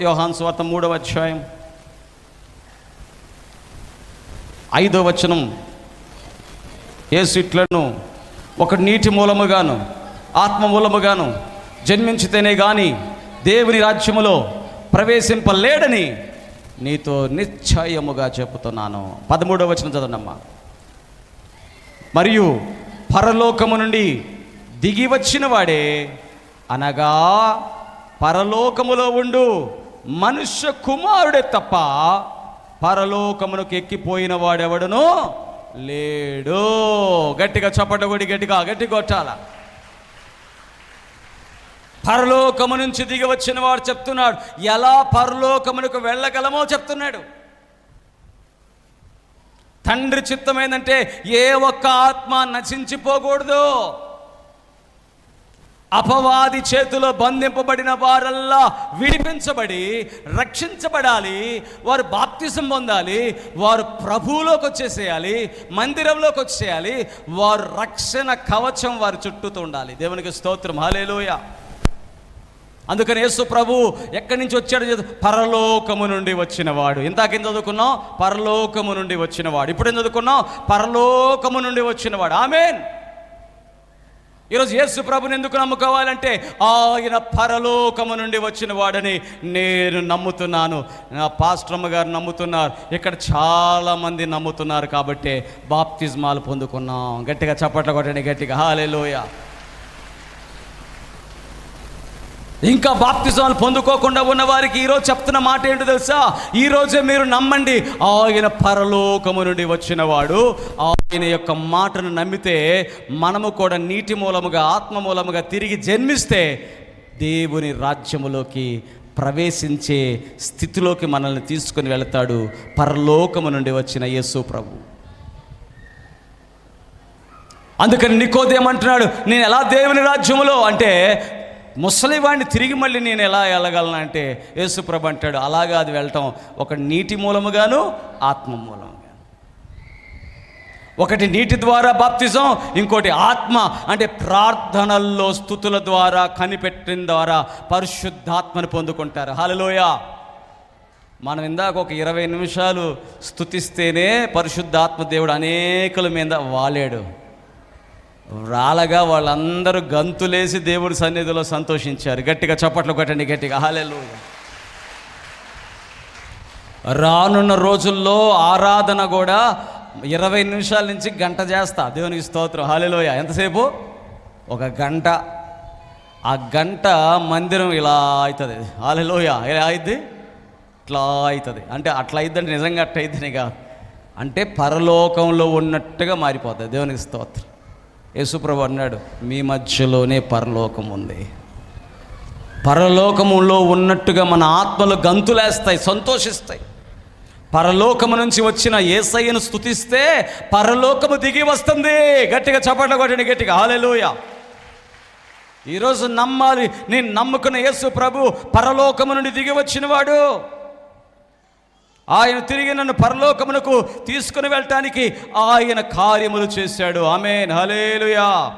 యోహాన్ స్వార్థ మూడవ అధ్యాయం. ఐదో వచనం. ఏసిట్లను ఒక నీటి మూలముగాను ఆత్మ మూలముగాను జన్మించితేనే గాని దేవుని రాజ్యములో ప్రవేశింపలేడని నీతో నిశ్చయముగా చెబుతున్నాను. పదమూడవ వచనం చదవనమ్మా మరియు పరలోకము నుండి దిగి వచ్చిన వాడే అనగా పరలోకములో ఉండు. మనుష్య కుమారుడే తప్ప పరలోకమునకు ఎక్కిపోయిన వాడెవడను లేడు. గట్టిగా చప్పట గట్టిగా గట్టి కొట్టాల. పరలోకము నుంచి దిగి వచ్చిన వాడు చెప్తున్నాడు ఎలా పరలోకమునకు వెళ్ళగలమో చెప్తున్నాడు. తండ్రి చిత్తమైందంటే ఏ ఒక్క ఆత్మ నశించిపోకూడదు. అపవాది చేతిలో బంధింపబడిన వారల్లా విడిపించబడి రక్షించబడాలి వారు బాప్తిసం పొందాలి వారు ప్రభువులోకి వచ్చేసేయాలి మందిరంలోకి వచ్చేయాలి వారు రక్షణ కవచం వారి చుట్టూతో ఉండాలి. దేవునికి స్తోత్రం. హాలేలోయ అందుకని యేసు ప్రభు ఎక్కడి నుంచి వచ్చాడు పరలోకము నుండి వచ్చినవాడు. ఇందాకేం చదువుకున్నాం పరలోకము నుండి వచ్చినవాడు. ఇప్పుడు ఏం చదువుకున్నాం పరలోకము నుండి వచ్చినవాడు. ఆమెన్. ఈరోజు యేసు ప్రభుని ఎందుకు నమ్ముకోవాలంటే ఆయన పరలోకము నుండి వచ్చిన వాడని నేను నమ్ముతున్నాను. నా పాస్ట్రమ్మ గారు నమ్ముతున్నారు. ఇక్కడ చాలామంది నమ్ముతున్నారు కాబట్టి బాప్తిజమాలు పొందుకున్నాం. గట్టిగా చప్పట్లు కొట్టండి గట్టిగా. హాలేలోయ ఇంకా బాప్తిజాలు పొందుకోకుండా ఉన్న వారికి ఈరోజు చెప్తున్న మాట ఏంటో తెలుసా? ఈరోజే మీరు నమ్మండి. ఆయన పరలోకము నుండి వచ్చినవాడు ఆయన యొక్క మాటను నమ్మితే మనము కూడా నీటి మూలముగా ఆత్మ మూలముగా తిరిగి జన్మిస్తే దేవుని రాజ్యములోకి ప్రవేశించే స్థితిలోకి మనల్ని తీసుకుని వెళతాడు పరలోకము నుండి వచ్చిన యేసు ప్రభు. అందుకని నికోదేమంటున్నాడు నేను ఎలా దేవుని రాజ్యములో? అంటే ముసలివాడిని తిరిగి మళ్ళీ నేను ఎలా వెళ్ళగలను అంటే యేసుప్రభు అంటాడు అలాగా అది వెళ్ళటం ఒక నీటి మూలముగాను ఆత్మ మూలముగా. ఒకటి నీటి ద్వారా బాప్తిజం ఇంకోటి ఆత్మ. అంటే ప్రార్థనల్లో స్థుతుల ద్వారా కనిపెట్టిన ద్వారా పరిశుద్ధాత్మను పొందుకుంటారు. హలలోయ మనం ఇందాక ఒక ఇరవై నిమిషాలు స్థుతిస్తేనే పరిశుద్ధాత్మ దేవుడు అనేకుల మీద వాలేడు. రాలగా వాళ్ళందరూ గంతులేసి దేవుడి సన్నిధిలో సంతోషించారు. గట్టిగా చప్పట్లు కొట్టండి గట్టిగా. హాలేలు రానున్న రోజుల్లో ఆరాధన కూడా ఇరవై నిమిషాల నుంచి గంట చేస్తా. దేవునికి స్తోత్రం. హాలేలోయ ఎంతసేపు? ఒక గంట. ఆ గంట మందిరం ఇలా అవుతుంది. హాలిలోయ ఇలా అయింది ఇట్లా అవుతుంది. అంటే అట్లా అయిద్దంటే నిజంగా అట్లా అయిద్దని కాదు అంటే పరలోకంలో ఉన్నట్టుగా మారిపోతుంది దేవునికి స్తోత్రం. యేసుప్రభు అన్నాడు మీ మధ్యలోనే పరలోకం ఉంది. పరలోకములో ఉన్నట్టుగా మన ఆత్మలు గంతులేస్తాయి సంతోషిస్తాయి. పరలోకము నుంచి వచ్చిన ఏసయ్యను స్తుతిస్తే పరలోకము దిగి వస్తుంది. గట్టిగా చప్పట్లు కొట్టండి గట్టిగా. హాలెలూయ ఈరోజు నమ్మాలి నేను నమ్ముకున్న యేసు ప్రభు పరలోకము నుండి దిగి వచ్చినవాడు. ఆయన తిరిగి నన్ను పరలోకమునకు తీసుకుని వెళ్ళటానికి ఆయన కార్యములు చేశాడు. ఆమె హలేలుయా